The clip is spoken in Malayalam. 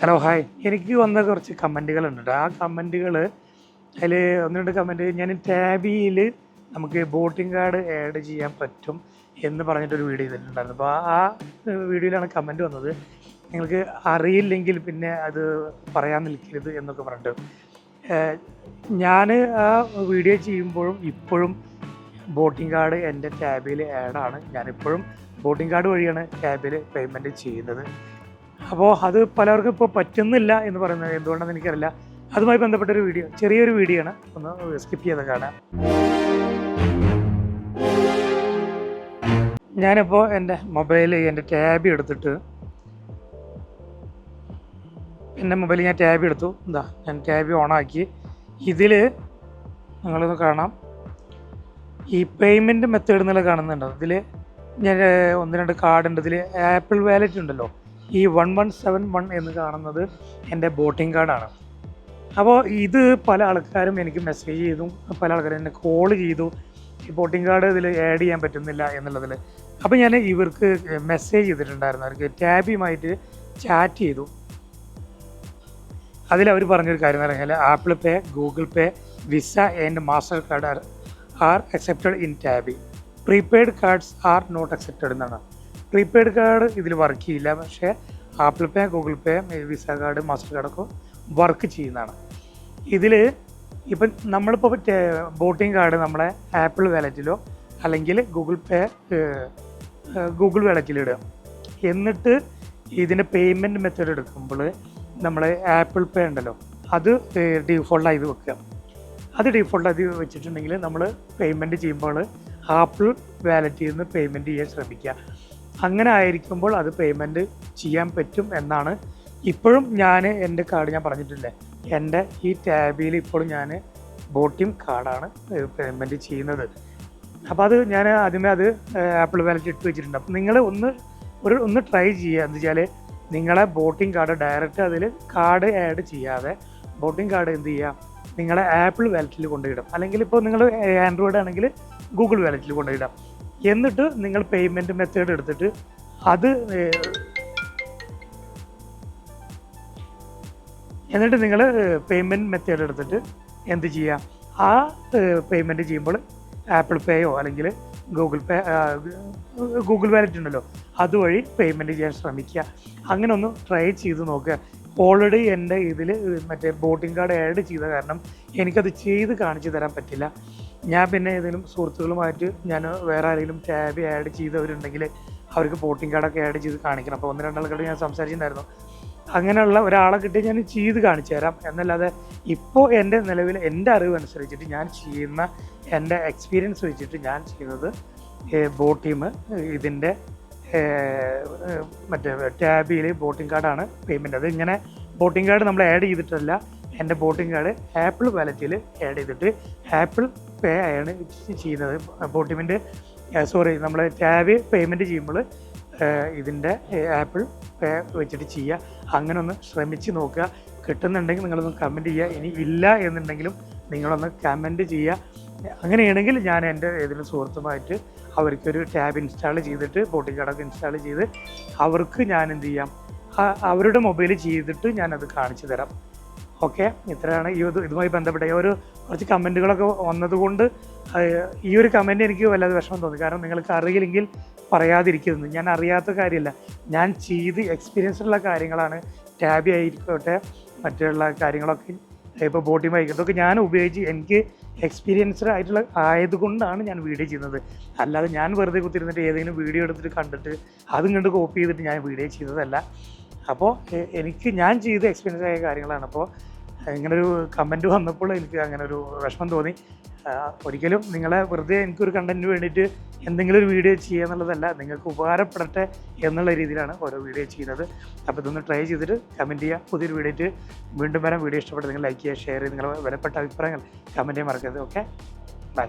ഹലോ ഹായ് എനിക്ക് വന്ന കുറച്ച് കമന്റുകളുണ്ട് ആ കമന്റുകൾ അതിൽ ഒന്ന് രണ്ട് കമന്റ് ഞാൻ ടാബിയിൽ നമുക്ക് ബോട്ടിംഗ് കാർഡ് ആഡ് ചെയ്യാൻ പറ്റും എന്ന് പറഞ്ഞിട്ടൊരു വീഡിയോ ചെയ്തിട്ടുണ്ടായിരുന്നു. അപ്പോൾ ആ വീഡിയോയിലാണ് കമന്റ് വന്നത്. നിങ്ങൾക്ക് അറിയില്ലെങ്കിൽ പിന്നെ അത് പറയാൻ നിൽക്കരുത് എന്നൊക്കെ പറഞ്ഞിട്ട്. ഞാൻ ആ വീഡിയോ ചെയ്യുമ്പോഴും ഇപ്പോഴും ബോട്ടിംഗ് കാർഡ് എന്റെ ടാബിൽ ആഡാണ് ഞാനിപ്പോഴും ബോട്ടിംഗ് കാർഡ് വഴിയാണ് ടാബിൽ പേയ്മെന്റ് ചെയ്യുന്നത്. അപ്പോൾ അത് പലർക്കും ഇപ്പോൾ പറ്റുന്നില്ല എന്ന് പറയുന്നത് എന്തുകൊണ്ടാണെന്ന് എനിക്കറിയില്ല. അതുമായി ബന്ധപ്പെട്ടൊരു വീഡിയോ ചെറിയൊരു വീഡിയോ ആണ്. ഒന്ന് സ്കിപ്പ് ചെയ്ത് കാണാം. ഞാനിപ്പോൾ എന്റെ മൊബൈൽ എന്റെ ടാബ് എടുത്തിട്ട് എന്റെ മൊബൈൽ ഞാൻ ടാബ് എടുത്തു. എന്താ ഞാൻ ടാബ് ഓണാക്കി ഇതിൽ നിങ്ങളൊന്ന് കാണാം. ഈ പേയ്മെന്റ് മെത്തേഡ് എന്നുള്ള കാണുന്നുണ്ടോ? ഇതിൽ ഞാൻ ഒന്ന് രണ്ട് കാർഡ് ഉണ്ട്. ഇതിൽ ആപ്പിൾ വാലറ്റ് ഉണ്ടല്ലോ. ഈ വൺ വൺ സെവൻ വൺ എന്ന് കാണുന്നത് എന്റെ ബോട്ടിംഗ് കാർഡാണ് അപ്പോൾ ഇത് പല ആൾക്കാരും എനിക്ക് മെസ്സേജ് ചെയ്തു പല ആൾക്കാരും എന്നെ കോൾ ചെയ്തു. ഈ ബോട്ടിംഗ് കാർഡ് ഇതിൽ ആഡ് ചെയ്യാൻ പറ്റുന്നില്ല എന്നുള്ളതിൽ. അപ്പോൾ ഞാൻ ഇവർക്ക് മെസ്സേജ് ചെയ്തിട്ടുണ്ടായിരുന്നു. അവർക്ക് ടാബിയുമായിട്ട് ചാറ്റ് ചെയ്തു. അതിൽ അവർ പറഞ്ഞൊരു കാര്യം എന്ന് പറഞ്ഞാൽ Apple Pay Google Pay Visa and Mastercard are accepted in Tabby prepaid cards are not accepted എന്നാണ്. പ്രീപെയ്ഡ് കാർഡ് ഇതിൽ വർക്ക് ചെയ്യില്ല. പക്ഷേ Apple Pay Google Pay Visa card master കാർഡൊക്കെ work ചെയ്യുന്നതാണ്. ഇതിൽ ഇപ്പം നമ്മളിപ്പോൾ ബോട്ടിംഗ് കാർഡ് നമ്മളെ ആപ്പിൾ വാലറ്റിലോ അല്ലെങ്കിൽ ഗൂഗിൾ പേ ഗൂഗിൾ വാലറ്റിൽ ഇടുക. എന്നിട്ട് ഇതിന്റെ പേയ്മെന്റ് മെത്തേഡ് എടുക്കുമ്പോൾ നമ്മൾ ആപ്പിൾ പേ ഉണ്ടല്ലോ അത് ഡീഫോൾട്ടായി വെക്കുക. അത് ഡീഫോൾട്ടായി വെച്ചിട്ടുണ്ടെങ്കിൽ നമ്മൾ പേയ്മെന്റ് ചെയ്യുമ്പോൾ ആപ്പിൾ വാലറ്റിൽ നിന്ന് പേയ്മെന്റ് ചെയ്യാൻ ശ്രമിക്കുക. അങ്ങനെ ആയിരിക്കുമ്പോൾ അത് പേയ്മെന്റ് ചെയ്യാൻ പറ്റും എന്നാണ് ഇപ്പോഴും ഞാൻ എന്റെ കാർഡ് ഞാൻ പറഞ്ഞിട്ടില്ലേ. എന്റെ ഈ ടാബിൽ ഇപ്പോഴും ഞാൻ ബോട്ടിം കാർഡാണ് പേയ്മെന്റ് ചെയ്യുന്നത്. അപ്പോൾ അത് ഞാൻ ആദ്യമേ അത് ആപ്പിൾ വാലറ്റ് ഇട്ട് വെച്ചിട്ടുണ്ട്. അപ്പോൾ നിങ്ങൾ ഒന്ന് ഒരു ഒന്ന് ട്രൈ ചെയ്യുക. എന്ന് വെച്ചാൽ നിങ്ങളെ ബോട്ടിംഗ് കാർഡ് ഡയറക്റ്റ് അതിൽ കാർഡ് ആഡ് ചെയ്യാതെ ബോട്ടിംഗ് കാർഡ് എന്ത് ചെയ്യുക? നിങ്ങളെ ആപ്പിൾ വാലറ്റിൽ കൊണ്ടുപോയിടാം അല്ലെങ്കിൽ ഇപ്പോൾ നിങ്ങൾ ആൻഡ്രോയിഡ് ആണെങ്കിൽ ഗൂഗിൾ വാലറ്റിൽ കൊണ്ടുപോയിടാം എന്നിട്ട് നിങ്ങൾ പേയ്മെന്റ് മെത്തേഡ് എടുത്തിട്ട് അത് എന്നിട്ട് നിങ്ങൾ പേയ്മെന്റ് മെത്തേഡ് എടുത്തിട്ട് എന്ത് ചെയ്യുക? ആ പേയ്മെന്റ് ചെയ്യുമ്പോൾ ആപ്പിൾ പേയോ അല്ലെങ്കിൽ ഗൂഗിൾ പേ ഗൂഗിൾ വാലറ്റ് ഉണ്ടല്ലോ അതുവഴി പേയ്മെന്റ് ചെയ്യാൻ ശ്രമിക്കുക. അങ്ങനെ ഒന്ന് ട്രൈ ചെയ്ത് നോക്കുക. ഓൾറെഡി എന്റെ ഇതിൽ മറ്റേ ബോട്ടിംഗ് കാർഡ് ആഡ് ചെയ്ത കാരണം എനിക്കത് ചെയ്ത് കാണിച്ചു തരാൻ പറ്റില്ല. ഞാൻ പിന്നെ ഏതെങ്കിലും സുഹൃത്തുക്കളുമായിട്ട് ഞാൻ വേറെ ആരെങ്കിലും ടാബ് ആഡ് ചെയ്തവരുണ്ടെങ്കിൽ അവർക്ക് പോട്ടിംഗ് കാർഡൊക്കെ ആഡ് ചെയ്ത് കാണിക്കണം. അപ്പോൾ ഒന്ന് രണ്ടാൾക്കാരോട് ഞാൻ സംസാരിച്ചിട്ടുണ്ടായിരുന്നു. അങ്ങനെയുള്ള ഒരാളെ കിട്ടി ഞാൻ ചെയ്ത് കാണിച്ചു തരാം. എന്നല്ലാതെ ഇപ്പോൾ എന്റെ നിലവിൽ എന്റെ അറിവ് അനുസരിച്ചിട്ട് ഞാൻ ചെയ്യുന്ന എന്റെ എക്സ്പീരിയൻസ് വെച്ചിട്ട് ഞാൻ ചെയ്യുന്നത് ബോട്ട് ടീം ഇതിന്റെ മറ്റേ ടാബിയിൽ ബോട്ടിംഗ് കാർഡാണ് പേയ്മെന്റ് അത് ഇങ്ങനെ ബോട്ടിംഗ് കാർഡ് നമ്മൾ ആഡ് ചെയ്തിട്ടല്ല എന്റെ ബോട്ടിംഗ് കാർഡ് ആപ്പിൾ വാലറ്റിൽ ആഡ് ചെയ്തിട്ട് ആപ്പിൾ പേ ആണ് ചെയ്യുന്നത്. ബോട്ടിമിന്റെ സോറി നമ്മൾ ടാബ് പേയ്മെന്റ് ചെയ്യുമ്പോൾ ഇതിന്റെ ആപ്പിൾ പേ വെച്ചിട്ട് ചെയ്യുക. അങ്ങനെ ഒന്ന് ശ്രമിച്ച് നോക്കുക. കിട്ടുന്നുണ്ടെങ്കിൽ നിങ്ങളൊന്ന് കമന്റ് ചെയ്യുക. ഇനി ഇല്ല എന്നുണ്ടെങ്കിലും നിങ്ങളൊന്ന് കമന്റ് ചെയ്യുക. അങ്ങനെയാണെങ്കിൽ ഞാൻ എന്റെ ഏതെങ്കിലും സുഹൃത്തുമായിട്ട് അവർക്കൊരു ടാബ് ഇൻസ്റ്റാൾ ചെയ്തിട്ട് ബോട്ടിംഗ് കാർഡൊക്കെ ഇൻസ്റ്റാൾ ചെയ്ത് അവർക്ക് ഞാൻ എന്ത് ചെയ്യാം? അവരുടെ മൊബൈൽ ചെയ്തിട്ട് ഞാനത് കാണിച്ചു തരാം. ഓക്കെ ഇത്രയാണ് ഈ ഇത് ഇതുമായി ബന്ധപ്പെട്ട ഒരു കുറച്ച് കമന്റുകളൊക്കെ വന്നതുകൊണ്ട് ഈ ഒരു കമന്റ് എനിക്ക് വല്ലാതെ വിഷമം തോന്നി. കാരണം നിങ്ങൾക്ക് അറിയില്ലെങ്കിൽ പറയാതിരിക്കുന്നത് ഞാൻ അറിയാത്ത കാര്യമല്ല. ഞാൻ ചെയ്ത് എക്സ്പീരിയൻസ് ഉള്ള കാര്യങ്ങളാണ്. ടാബി ആയിക്കോട്ടെ മറ്റുള്ള കാര്യങ്ങളൊക്കെ ഇപ്പോൾ ബോട്ടിംഗ് ബൈക്ക് ഇതൊക്കെ ഞാൻ ഉപയോഗിച്ച് എനിക്ക് എക്സ്പീരിയൻസ്ഡ് ആയിട്ടുള്ള ആയതുകൊണ്ടാണ് ഞാൻ വീഡിയോ ചെയ്യുന്നത്. അല്ലാതെ ഞാൻ വെറുതെ കുത്തിരുന്നിട്ട് ഏതെങ്കിലും വീഡിയോ എടുത്തിട്ട് കണ്ടിട്ട് അതും കണ്ട് കോപ്പി ചെയ്തിട്ട് ഞാൻ വീഡിയോ ചെയ്തതല്ല അപ്പോൾ എനിക്ക് ഞാൻ ചെയ്ത് എക്സ്പീരിയൻസ് ആയ കാര്യങ്ങളാണ്. അപ്പോൾ ഇങ്ങനൊരു കമന്റ് വന്നപ്പോൾ എനിക്ക് അങ്ങനെ ഒരു വിഷമം തോന്നി. ഒരിക്കലും നിങ്ങളെ വെറുതെ എനിക്കൊരു കണ്ടന്റിന് വേണ്ടിയിട്ട് എന്തെങ്കിലും ഒരു വീഡിയോ ചെയ്യുക എന്നുള്ളതല്ല നിങ്ങൾക്ക് ഉപകാരപ്പെടട്ടെ എന്നുള്ള രീതിയിലാണ് ഓരോ വീഡിയോ ചെയ്യുന്നത്. അപ്പോൾ ഇതൊന്ന് ട്രൈ ചെയ്തിട്ട് കമന്റ് ചെയ്യുക. പുതിയൊരു വീഡിയോ വീണ്ടും വരാൻ വീഡിയോ ഇഷ്ടപ്പെട്ട് നിങ്ങൾ ലൈക്ക് ചെയ്യുക ഷെയർ ചെയ്യുക നിങ്ങളുടെ വിലപ്പെട്ട അഭിപ്രായങ്ങൾ കമന്റ് ചെയ്യാൻ മറക്കരുത്. Okay bye